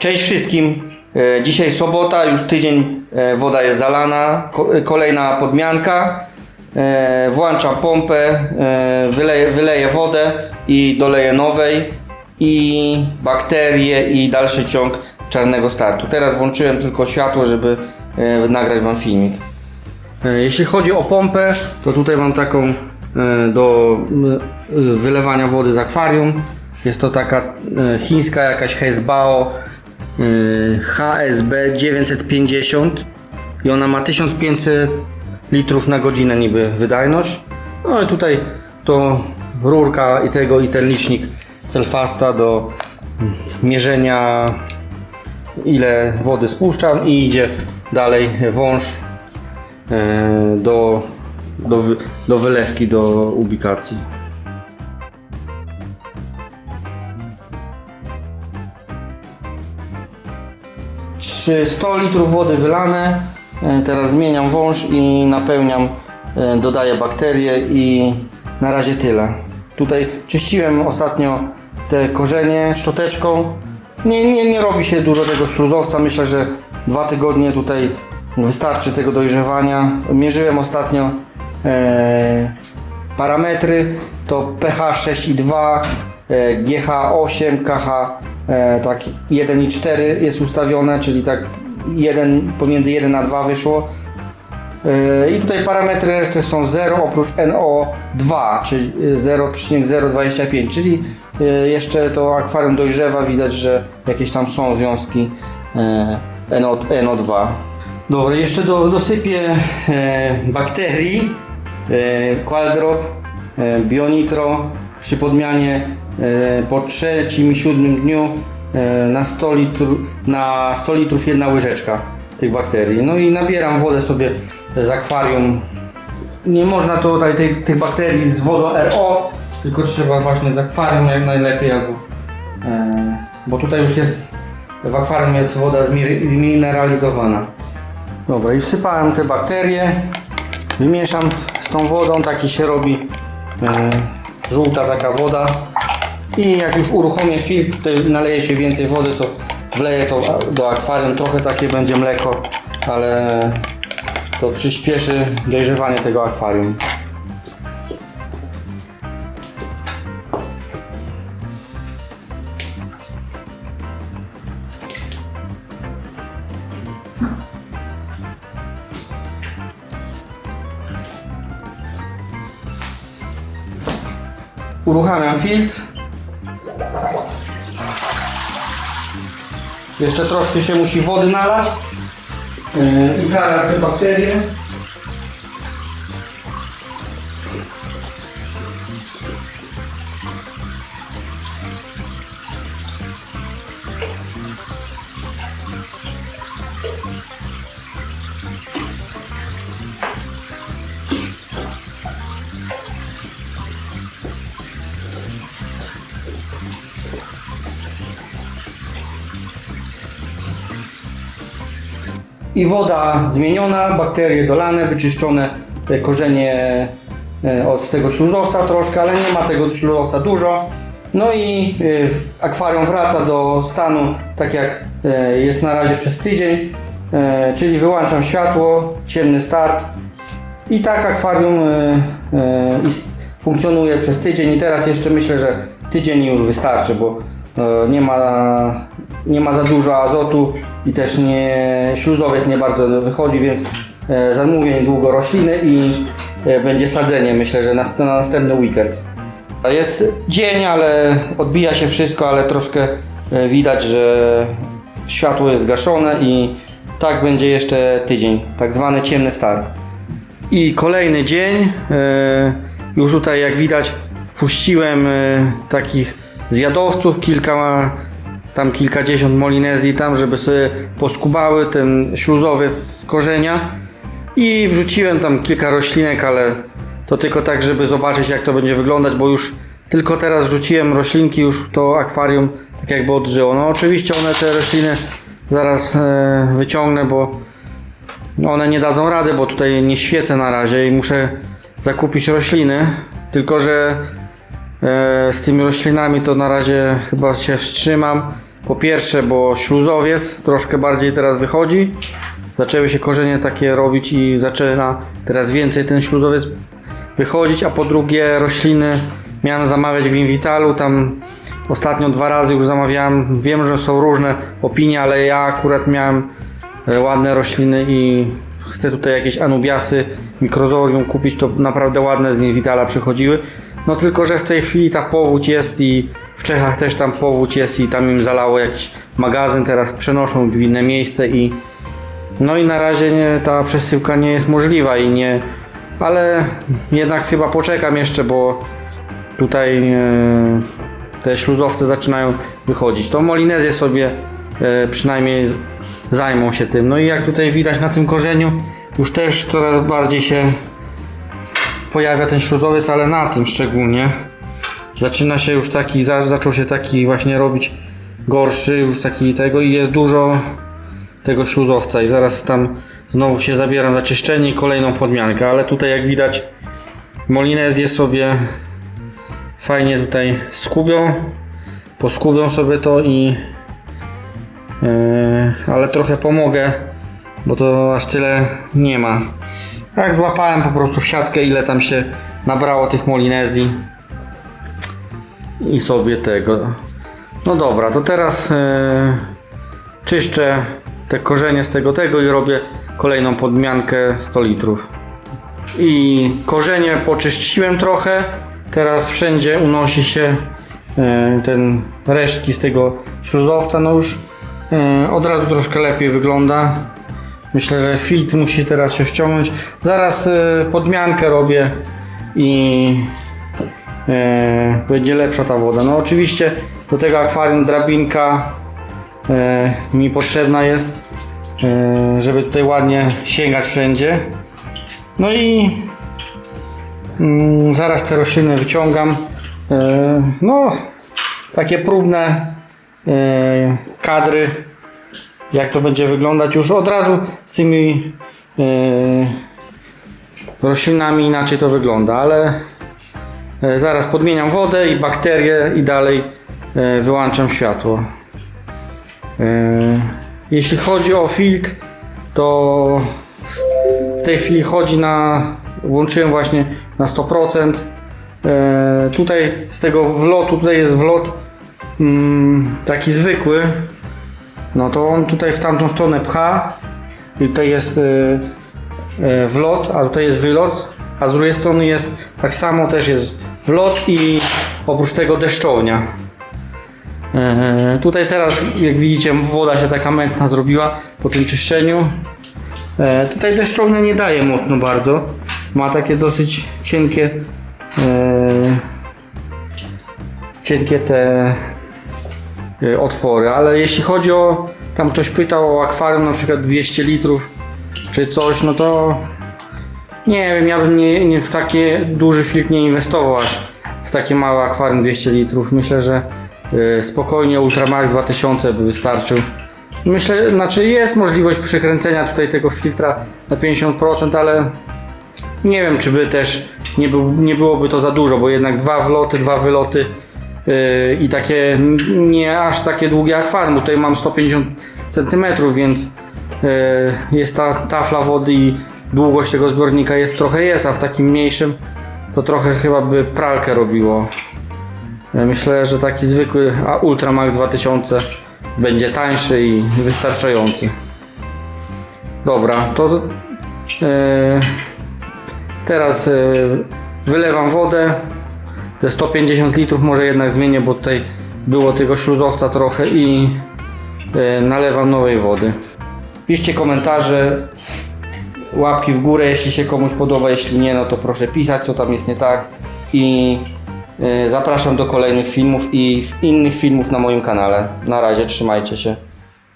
Cześć wszystkim. E, Dzisiaj sobota, już tydzień e, woda jest zalana. E, Kolejna podmianka. Włączam pompę, wyleję, wyleję wodę i doleję nowej. I bakterie i dalszy ciąg czarnego startu. Teraz włączyłem tylko światło, żeby nagrać Wam filmik. Jeśli chodzi o pompę, to tutaj mam taką do wylewania wody z akwarium. Jest to taka chińska jakaś Hesbao e, HSB 950 i ona ma 1500 litrów na godzinę niby wydajność. No i tutaj to rurka i tego i ten licznik Celfasta do mierzenia ile wody spuszczam i idzie dalej wąż e, do, do, do wylewki, do ubikacji. Trzy 100 litrów wody wylane. E, Teraz zmieniam wąż i napełniam, e, dodaję bakterie i na razie tyle. Tutaj czyściłem ostatnio te korzenie szczoteczką. Nie, nie, nie robi się dużo tego śluzowca. Myślę, że dwa tygodnie tutaj wystarczy tego dojrzewania. Mierzyłem ostatnio e, parametry. To pH 6,2, e, GH 8, KH e, tak 1,4 jest ustawione, czyli tak 1, pomiędzy 1 a 2 wyszło. Yy, I tutaj parametry reszty są 0 oprócz NO2, czyli yy, 0,025, czyli yy, jeszcze to akwarium dojrzewa, widać, że jakieś tam są związki NO, NO2. Dobra, jeszcze do, dosypię e, bakterii e, Qualdrop, e, Bionitro przy podmianie e, po trzecim i siódmym dniu e, na 100, litr, na 100 litrów jedna łyżeczka tych bakterii. No i nabieram wodę sobie z akwarium. Nie można tutaj tych, tych bakterii z wodą RO, tylko trzeba właśnie z akwarium jak najlepiej, albo, e, bo tutaj już jest w akwarium jest woda zmi- zmineralizowana. Dobra, i wsypałem te bakterie, wymieszam z tą wodą, taki się robi żółta taka woda. I jak już uruchomię filtr, naleje się więcej wody, to wleję to do akwarium, trochę takie będzie mleko, ale to przyspieszy dojrzewanie tego akwarium. Uruchamiam filtr. Jeszcze troszkę się musi wody nalać. Yy, I zaraz te bakterie. I woda zmieniona, bakterie dolane, wyczyszczone te korzenie e, od tego śluzowca troszkę, ale nie ma tego śluzowca dużo. No i e, akwarium wraca do stanu tak jak e, jest na razie przez tydzień, e, czyli wyłączam światło, ciemny start. I tak akwarium e, e, funkcjonuje przez tydzień. I teraz jeszcze myślę, że tydzień już wystarczy, bo e, nie ma, nie ma za dużo azotu i też nie, śluzowiec nie bardzo wychodzi, więc e, zamówię niedługo rośliny i e, będzie sadzenie, myślę, że na, na następny weekend. Jest dzień, ale odbija się wszystko, ale troszkę e, widać, że światło jest zgaszone i tak będzie jeszcze tydzień, tak zwany ciemny start. I kolejny dzień. Już tutaj jak widać wpuściłem takich zjadowców, kilka, tam kilkadziesiąt molinezji tam, żeby sobie poskubały ten śluzowiec z korzenia. I wrzuciłem tam kilka roślinek, ale to tylko tak, żeby zobaczyć jak to będzie wyglądać, bo już tylko teraz wrzuciłem roślinki, już to akwarium tak jakby odżyło. No oczywiście one te rośliny zaraz e, wyciągnę, bo one nie dadzą rady, bo tutaj nie świecę na razie i muszę zakupić rośliny. Tylko, że z tymi roślinami to na razie chyba się wstrzymam, Po pierwsze, bo śluzowiec troszkę bardziej teraz wychodzi. Zaczęły się korzenie takie robić i zaczyna teraz więcej ten śluzowiec wychodzić, a po drugie rośliny miałem zamawiać w Invitalu, tam ostatnio dwa razy już zamawiałem, wiem, że są różne opinie, ale ja akurat miałem e, ładne rośliny i chcę tutaj jakieś anubiasy, mikrozorium kupić, to naprawdę ładne z Invitala przychodziły. No tylko, że w tej chwili ta powódź jest i w Czechach też tam powódź jest i tam im zalało jakiś magazyn, teraz przenoszą w inne miejsce i no i na razie nie, ta przesyłka nie jest możliwa i nie, ale jednak chyba poczekam jeszcze, bo tutaj e, te śluzowce zaczynają wychodzić. To Molinezje sobie e, przynajmniej zajmą się tym. No i jak tutaj widać na tym korzeniu, już też coraz bardziej się pojawia ten śluzowiec, ale na tym szczególnie. Zaczyna się już taki, za- zaczął się taki właśnie robić gorszy, już taki tego i jest dużo tego śluzowca i zaraz tam znowu się zabieram za czyszczenie i kolejną podmiankę, ale tutaj jak widać Molinezję sobie fajnie tutaj skubią, poskubią sobie to i yy, ale trochę pomogę, bo to aż tyle nie ma. Jak złapałem po prostu w siatkę ile tam się nabrało tych Molinezji i sobie tego. No dobra, to teraz yy, czyszczę te korzenie z tego tego i robię kolejną podmiankę 100 litrów. I korzenie poczyściłem trochę. Teraz wszędzie unosi się e, ten resztki z tego śluzowca. No już e, od razu troszkę lepiej wygląda. Myślę, że filtr musi teraz się wciągnąć. Zaraz e, podmiankę robię i e, będzie lepsza ta woda. No oczywiście do tego akwarium drabinka e, mi potrzebna jest, żeby tutaj ładnie sięgać wszędzie. No i mm, zaraz te rośliny wyciągam. No, takie próbne kadry, jak to będzie wyglądać już od razu z tymi e, roślinami inaczej to wygląda, ale e, zaraz podmieniam wodę i bakterie i dalej e, wyłączam światło. Jeśli chodzi o filtr, to w tej chwili chodzi na. Włączyłem właśnie na 100%. E, tutaj z tego wlotu, tutaj jest wlot mm, taki zwykły. No to on tutaj w tamtą stronę pcha. I tutaj jest e, e, wlot, a tutaj jest wylot. A z drugiej strony jest tak samo też jest wlot i oprócz tego deszczownia. E, Tutaj teraz, jak widzicie, woda się taka mętna zrobiła po tym czyszczeniu. E, Tutaj deszczownia nie daje mocno bardzo. Ma takie dosyć cienkie e, cienkie te otwory, ale jeśli chodzi o tam ktoś pytał o akwarium na przykład 200 litrów czy coś, no to nie wiem, ja bym nie, nie w takie duży filtr nie inwestował aż w takie małe akwarium 200 litrów. Myślę, że e, spokojnie Ultramax 2000 by wystarczył. Myślę, znaczy jest możliwość przykręcenia tutaj tego filtra na 50%, ale nie wiem, czy by też nie, był, nie byłoby to za dużo, bo jednak dwa wloty, dwa wyloty i takie nie aż takie długie akwarium. Tutaj mam 150 cm, więc yy, jest ta tafla wody i długość tego zbiornika jest trochę jest, a w takim mniejszym to trochę chyba by pralkę robiło. Ja Myślę, że taki zwykły a Ultramax 2000 będzie tańszy i wystarczający. Dobra, to teraz wylewam wodę. Ze 150 litrów może jednak zmienię, bo tutaj było tego śluzowca trochę i e, nalewam nowej wody. Piszcie komentarze, łapki w górę, jeśli się komuś podoba, jeśli nie, no to proszę pisać, co tam jest nie tak. I e, zapraszam do kolejnych filmów i innych filmów na moim kanale. Na razie, trzymajcie się.